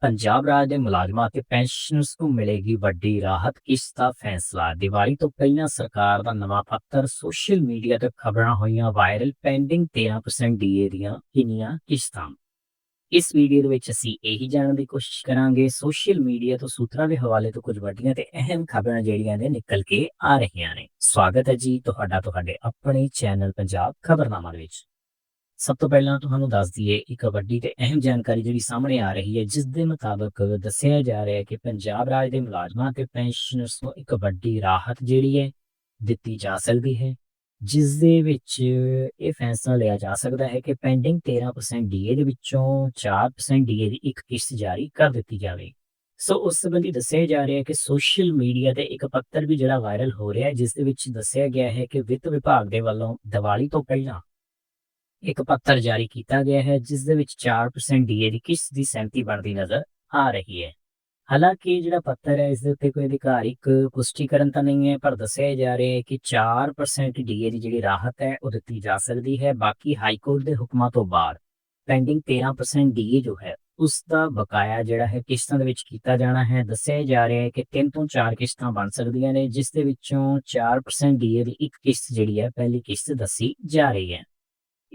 ਪੰਜਾਬ ਰਾਜ ਦੇ ਮੁਲਾਜ਼ਮਾਂ ਅਤੇ ਪੈਨਸ਼ਨਰਸ ਨੂੰ ਮਿਲੇਗੀ ਵੱਡੀ ਰਾਹਤ ਕਿਸ ਦਾ ਫੈਸਲਾ। ਦੀਵਾਲੀ ਤੋਂ ਪਹਿਲਾਂ ਸਰਕਾਰ ਦਾ ਨਵਾਂ ਪੱਤਰ, ਸੋਸ਼ਲ ਮੀਡੀਆ ਤੇ ਖਬਰਾਂ ਹੋਈਆਂ ਵਾਇਰਲ, ਪੈਂਡਿੰਗ 13% ਡੀਏ ਦੀਆਂ ਕਿੰਨੀਆਂ ਕਿਸ਼ਤਾਂ। ਇਸ ਵੀਡੀਓ ਦੇ ਵਿੱਚ ਅਸੀਂ ਇਹੀ ਜਾਣਨ ਦੀ ਕੋਸ਼ਿਸ਼ ਕਰਾਂਗੇ, ਸੋਸ਼ਲ ਮੀਡੀਆ ਤੋਂ ਸੂਤਰਾਂ ਦੇ ਹਵਾਲੇ ਤੋਂ ਕੁਝ ਵੱਡੀਆਂ ਤੇ ਅਹਿਮ ਖਬਰਾਂ ਜਿਹੜੀਆਂ ਨੇ ਨਿਕਲ ਕੇ ਆ ਰਹੀਆਂ ਨੇ। ਸਵਾਗਤ ਹੈ ਜੀ ਤੁਹਾਡਾ, ਤੁਹਾਡੇ ਆਪਣੇ ਚੈਨਲ ਪੰਜਾਬ ਖਬਰਨਾਮਾ ਵਿੱਚ। ਸਭ ਤੋਂ ਪਹਿਲਾਂ ਤੁਹਾਨੂੰ ਦੱਸ ਦਈਏ, ਇੱਕ ਵੱਡੀ ਤੇ ਅਹਿਮ ਜਾਣਕਾਰੀ ਜਿਹੜੀ ਸਾਹਮਣੇ ਆ ਰਹੀ ਹੈ, ਜਿਸ ਦੇ ਮੁਤਾਬਕ ਦੱਸਿਆ ਜਾ ਰਿਹਾ ਹੈ ਕਿ ਪੰਜਾਬ ਰਾਜ ਦੇ ਮੁਲਾਜ਼ਮਾਂ ਤੇ ਪੈਨਸ਼ਨਰਸ ਨੂੰ ਇੱਕ ਵੱਡੀ ਰਾਹਤ ਜਿਹੜੀ ਹੈ ਦਿੱਤੀ ਜਾ ਸਕਦੀ ਹੈ, ਜਿਸ ਦੇ ਵਿੱਚ ਇਹ ਫੈਸਲਾ ਲਿਆ ਜਾ ਸਕਦਾ ਹੈ ਕਿ ਪੈਂਡਿੰਗ 13% ਡੀਏ ਦੇ ਵਿੱਚੋਂ 4% ਡੀਏ ਦੀ ਇੱਕ ਕਿਸ਼ਤ ਜਾਰੀ ਕਰ ਦਿੱਤੀ ਜਾਵੇ। ਸੋ ਉਸ ਸੰਬੰਧੀ ਦੱਸਿਆ ਜਾ ਰਿਹਾ ਹੈ ਕਿ ਸੋਸ਼ਲ ਮੀਡੀਆ ਤੇ ਇੱਕ ਪੱਤਰ ਵੀ ਜਿਹੜਾ ਵਾਇਰਲ ਹੋ ਰਿਹਾ ਹੈ, ਜਿਸ ਦੇ ਵਿੱਚ ਦੱਸਿਆ ਗਿਆ ਹੈ ਕਿ ਵਿੱਤ ਵਿਭਾਗ ਦੇ ਵੱਲੋਂ ਦੀਵਾਲੀ ਤੋਂ ਪਹਿਲਾਂ ਇੱਕ ਪੱਤਰ ਜਾਰੀ ਕੀਤਾ ਗਿਆ ਹੈ, ਜਿਸ ਦੇ ਵਿੱਚ 4% ਡੀਏ ਦੀ ਕਿਸ਼ਤ ਦੀ ਸਹਿਮਤੀ ਬਣਦੀ ਨਜ਼ਰ ਆ ਰਹੀ ਹੈ। ਹਾਲਾਂਕਿ ਜਿਹੜਾ ਪੱਤਰ ਹੈ, ਇਸ ਦੇ ਉੱਤੇ ਕੋਈ ਅਧਿਕਾਰਿਕ ਪੁਸ਼ਟੀਕਰਨ ਤਾਂ ਨਹੀਂ ਹੈ, ਪਰ ਦੱਸਿਆ ਜਾ ਰਿਹਾ ਹੈ ਕਿ 4% ਡੀਏ ਦੀ ਜਿਹੜੀ ਰਾਹਤ ਹੈ, ਉਹ ਦਿੱਤੀ ਜਾ ਸਕਦੀ ਹੈ। ਬਾਕੀ ਹਾਈ ਕੋਰਟ ਦੇ ਹੁਕਮਾਂ ਤੋਂ ਬਾਅਦ ਪੈਂਡਿੰਗ 13% ਡੀਏ ਜੋ ਹੈ, ਉਸ ਦਾ ਬਕਾਇਆ ਜਿਹੜਾ ਹੈ, ਕਿਸ਼ਤਾਂ ਦੇ ਵਿੱਚ ਕੀਤਾ ਜਾਣਾ ਹੈ। ਦੱਸਿਆ ਜਾ ਰਿਹਾ ਹੈ ਕਿ 3 ਤੋਂ 4 ਕਿਸ਼ਤਾਂ ਬਣ ਸਕਦੀਆਂ ਨੇ, ਜਿਸ ਦੇ ਵਿੱਚੋਂ 4% ਡੀਏ ਦੀ ਇੱਕ ਕਿਸ਼ਤ ਜਿਹੜੀ ਹੈ, ਪਹਿਲੀ ਕਿਸ਼ਤ ਦੱਸੀ ਜਾ ਰਹੀ ਹੈ।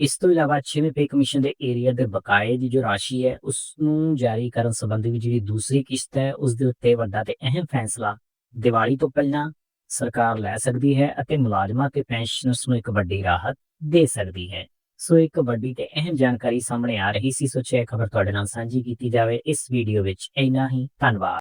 ਇਸ ਤੋਂ ਇਲਾਵਾ 6ਵੇਂ ਪੇ ਕਮਿਸ਼ਨ ਦੇ ਏਰੀਆ ਦੇ ਬਕਾਏ ਦੀ ਜੋ ਰਾਸ਼ੀ ਹੈ ਉਸ ਨੂੰ ਜਾਰੀ ਕਰਨ ਸੰਬੰਧੀ ਵੀ ਜਿਹੜੀ ਦੂਸਰੀ ਕਿਸ਼ਤ ਹੈ, ਉਸ ਦੇ ਉੱਤੇ ਵੱਡਾ ਤੇ ਅਹਿਮ ਫੈਸਲਾ ਦੀਵਾਲੀ ਤੋਂ ਪਹਿਲਾਂ ਸਰਕਾਰ ਲੈ ਸਕਦੀ ਹੈ ਅਤੇ ਮੁਲਾਜ਼ਮਾਂ ਤੇ ਪੈਨਸ਼ਨਰਸ ਨੂੰ ਇੱਕ ਵੱਡੀ ਰਾਹਤ ਦੇ ਸਕਦੀ ਹੈ। ਸੋ ਇੱਕ ਵੱਡੀ ਤੇ ਅਹਿਮ ਜਾਣਕਾਰੀ ਸਾਹਮਣੇ ਆ ਰਹੀ ਸੀ ਸੋਚਿਆ ਖਬਰ ਤੁਹਾਡੇ ਨਾਲ ਸਾਂਝੀ ਕੀਤੀ ਜਾਵੇ ਇਸ ਵੀਡੀਓ ਵਿੱਚ। ਇੰਨਾ ਹੀ, ਧੰਨਵਾਦ।